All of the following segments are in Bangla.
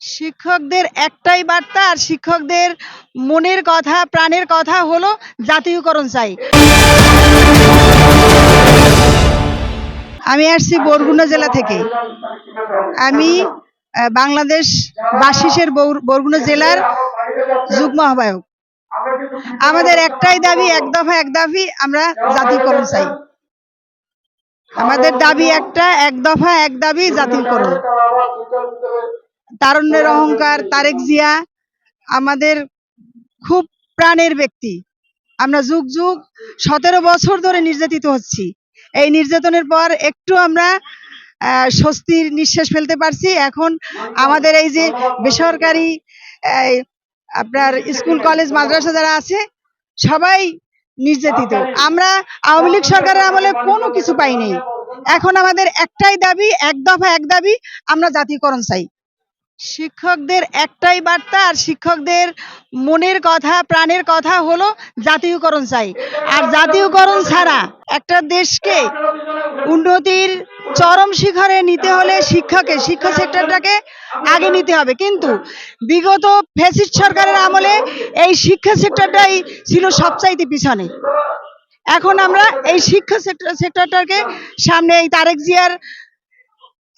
শিক্ষকদের একটাই বার্তা আর শিক্ষকদের মনের কথা, প্রাণের কথা হলো জাতীয়করণ চাই। আমি আসছি বরগুনা জেলা থেকে। আমি বাংলাদেশ বাসিসের বরগুনা জেলার যুগ্ম আহ্বায়ক। আমাদের একটাই দাবি, এক দফা এক দাবি, আমরা জাতীয়করণ চাই। আমাদের দাবি একটা, এক দফা এক দাবি, জাতীয়করণ। তারুণ্যের অহংকার, তারেক জিয়া আমাদের খুব প্রাণের ব্যক্তি। আমরা যুগ যুগ সতেরো বছর ধরে নির্যাতিত হচ্ছি। এই নির্যাতনের পর একটু আমরা স্বস্তির নিঃশ্বাস ফেলতে পারছি। এখন আমাদের এই যে বেসরকারি আপনার স্কুল, কলেজ, মাদ্রাসা যারা আছে, সবাই নির্যাতিত। আমরা আওয়ামী লীগ সরকারের আমলে কোনো কিছু পাইনি। এখন আমাদের একটাই দাবি, এক দফা এক দাবি, আমরা জাতীয়করণ চাই। শিক্ষকদের একটাই বার্তা আর শিক্ষকদের মনের কথা, প্রাণের কথা হলো জাতীয়করণ চাই। আর জাতীয়করণ ছাড়া একটা দেশকে উন্নতির চরম শিখরে নিতে হলে শিক্ষাকে, শিক্ষা সেক্টরটাকে আগে নিতে হবে। কিন্তু বিগত ফ্যাসিস্ট সরকারের আমলে এই শিক্ষা সেক্টরটাই ছিল সবচাইতে পিছনে। এখন আমরা এই শিক্ষা সেক্টর সেক্টরটাকে সামনে এই তারেক জিয়ার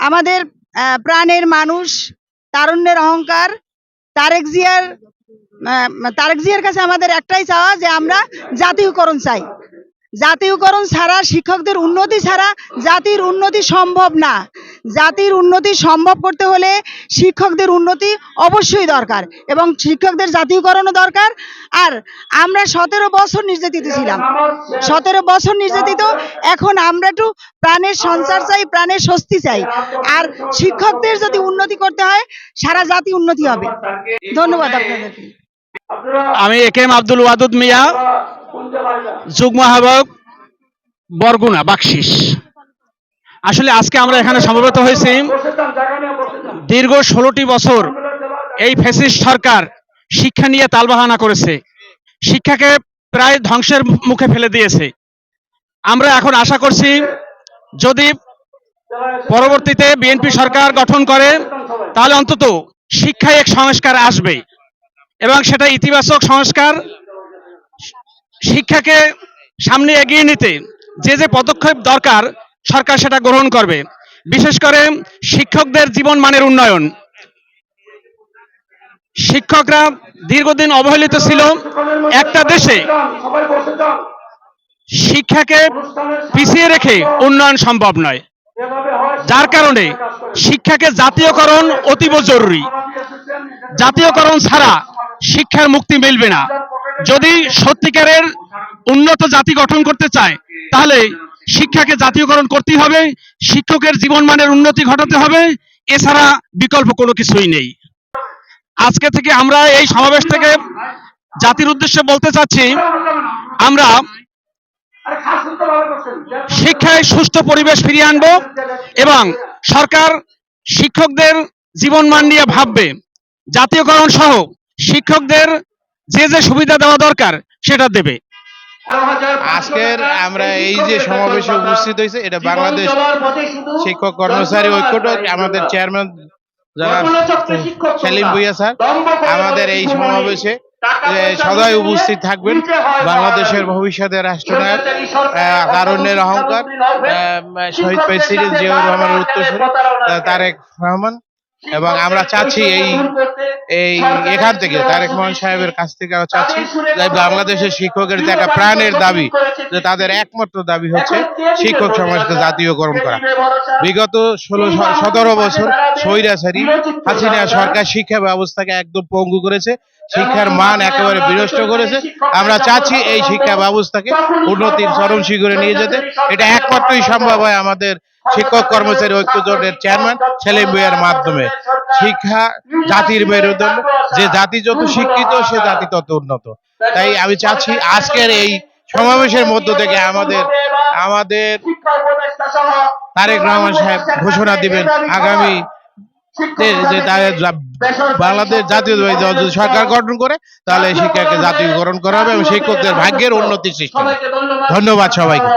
আমাদের প্রাণের মানুষ তারুণ্যের অহংকার, তারেক জিয়ার তারেক জিয়ার কাছে আমাদের একটাই চাওয়া যে আমরা জাতীয়করণ চাই। জাতীয়করণ ছাড়া শিক্ষকদের উন্নতি ছাড়া জাতির উন্নতি সম্ভব না। জাতির উন্নতি সম্ভব করতে হলে শিক্ষকদের উন্নতি অবশ্যই দরকার এবং শিক্ষকদের জাতীয়করণও দরকার। আর আমরা সতেরো বছর নির্যাতিত ছিলাম। সতেরো বছর নির্যাতিত, এখন আমরা একটু প্রাণের সঞ্চার চাই, প্রাণের স্বস্তি চাই। আর শিক্ষকদের যদি উন্নতি করতে হয়, সারা জাতি উন্নতি হবে। ধন্যবাদ আপনাদেরকে। আমি A K M Abdul Wadud Mia, যুগ্ম আহ্বায়ক, বরগুনা বাকশিস আসলে আজকে আমরা এখানে সমবেত হয়েছি। দীর্ঘ ষোলোটি বছর এই ফ্যাসিস্ট সরকার শিক্ষা নিয়ে তালবাহানা করেছে। শিক্ষাকে প্রায় ধ্বংসের মুখে ফেলে দিয়েছে। আমরা এখন আশা করছি যদি পরবর্তীতে বিএনপি সরকার গঠন করে, তাহলে অন্তত শিক্ষায় এক সংস্কার আসবে এবং সেটা ইতিবাচক সংস্কার শিক্ষাকে সামনে এগিয়ে নিতে যে যে পদক্ষেপ দরকার সরকার সেটা গ্রহণ করবে। বিশেষ করে শিক্ষকদের জীবন মানের উন্নয়ন। শিক্ষকরা দীর্ঘদিন অবহেলিত ছিল। একটা দেশে শিক্ষাকে পিছিয়ে রেখে উন্নয়ন সম্ভব নয়। যার কারণে শিক্ষাকে জাতীয়করণ অতীব জরুরি। জাতীয়করণ ছাড়া শিক্ষার মুক্তি মিলবে না। যদি সত্যিকারের উন্নত জাতি গঠন করতে চায়, তাহলে শিক্ষাকে জাতীয়করণ করতে হবে, শিক্ষকের জীবন মানের উন্নতি ঘটাতে হবে, এছাড়া বিকল্প কোনো কিছুই নেই। আজকে থেকে আমরা এই সমাবেশ থেকে জাতির উদ্দেশ্যে বলতে চাচ্ছি, আমরা শিক্ষায় সুস্থ পরিবেশ ফিরিয়ে আনব এবং সরকার শিক্ষকদের জীবনমান নিয়ে ভাববে। জাতীয়করণ সহ শিক্ষকদের যে যে সুবিধা দেওয়া দরকার সেটা দেবে। আজকের আমরা এই যে সমাবেশে উপস্থিত হয়েছে এটা বাংলাদেশ শিক্ষক কর্মচারী ঐক্যটা আমাদের চেয়ারম্যান জনাব সেলিম ভুইয়া স্যার আমাদের এই সমাবেশে এ, সদাই উপস্থিত থাকবেন। বাংলাদেশের ভবিষ্যতের রাষ্ট্রনায়ক তারুণ্যের অহংকার শহীদ প্রেসিডেন্ট জিয়াউর রহমানের উত্তরসূরি তারেক রহমান এবং আমরা চাচ্ছি এই এই এখান থেকে তারেক রহমান সাহেবের কাছ থেকে আমরা চাচ্ছি বাংলাদেশের শিক্ষকের যে একটা প্রাণের দাবি যে তাদের একমাত্র দাবি হচ্ছে শিক্ষক সমাজকে জাতীয়করণ করা। বিগত ষোলো সতেরো বছর স্বৈরাচারী হাসিনা সরকার শিক্ষা ব্যবস্থাকে একদম পঙ্গু করেছে। শিক্ষার মান একেবারে বিনষ্ট করেছে। আমরা চাচ্ছি এই শিক্ষা ব্যবস্থাকে উন্নতির চরম শিখরে নিয়ে যেতে। এটা একমাত্রই সম্ভব হয় আমাদের শিক্ষক কর্মচারী ঐক্য জোটের চেয়ারম্যান ছেলে মেয়ের মাধ্যমে। শিক্ষা জাতির মেরুদণ্ড যে জাতি যত শিক্ষিত, সে জাতি তত উন্নত। তাই আমি চাচ্ছি আজকের এই সমাবেশের মধ্য থেকে আমাদের আমাদের তারেক রহমান সাহেব ঘোষণা দিবেন আগামী যে বাংলাদেশ জাতীয় যদি সরকার গঠন করে, তাহলে শিক্ষাকে জাতীয়করণ করা হবে এবং শিক্ষকদের ভাগ্যের উন্নতি সৃষ্টি ধন্যবাদ সবাইকে।